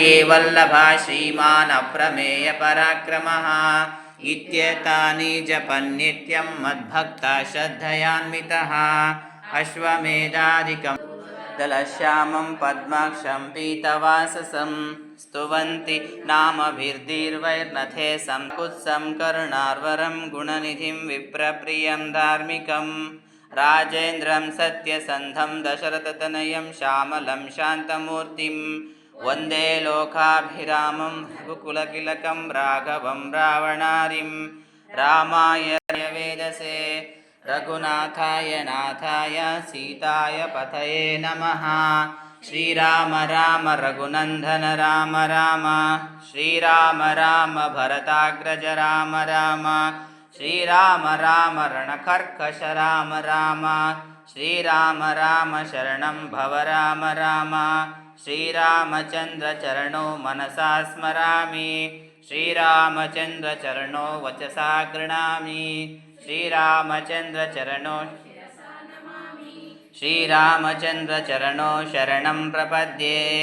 ये वल्लभा श्रीमान् अप्रमेयपराक्रमः इत्येतानि जपन्नित्यं मद्भक्ता श्रद्धयान्वितः अश्वमेधादिकं दलश्यामं पद्माक्षं पीतवाससं स्तुवन्ति नामभिर्दीर्वैर्नथे संकुत्सं करुणार्वरं गुणनिधिं विप्रप्रियं धार्मिकं राजेन्द्रं सत्यसन्धं दशरथतनयं श्यामलं शान्तमूर्तिं वन्दे लोकाभिरामं रघुकुलतिलकं राघवं रावणारिं रामाय वेदसे रघुनाथाय नाथाय सीताय पतये नमः। श्रीराम राम रघुनन्दन राम राम। श्रीराम राम भरताग्रज राम राम श्रीराम राम रणकर्कश राम राम। श्रीराम राम शरणं भव राम राम। श्रीरामचन्द्रचरणो मनसा स्मरामि। श्रीरामचन्द्रचरणो वचसा गृणामि। श्रीरामचन्द्रचरणो श्रीरामचन्द्रचरणो शरणं प्रपद्ये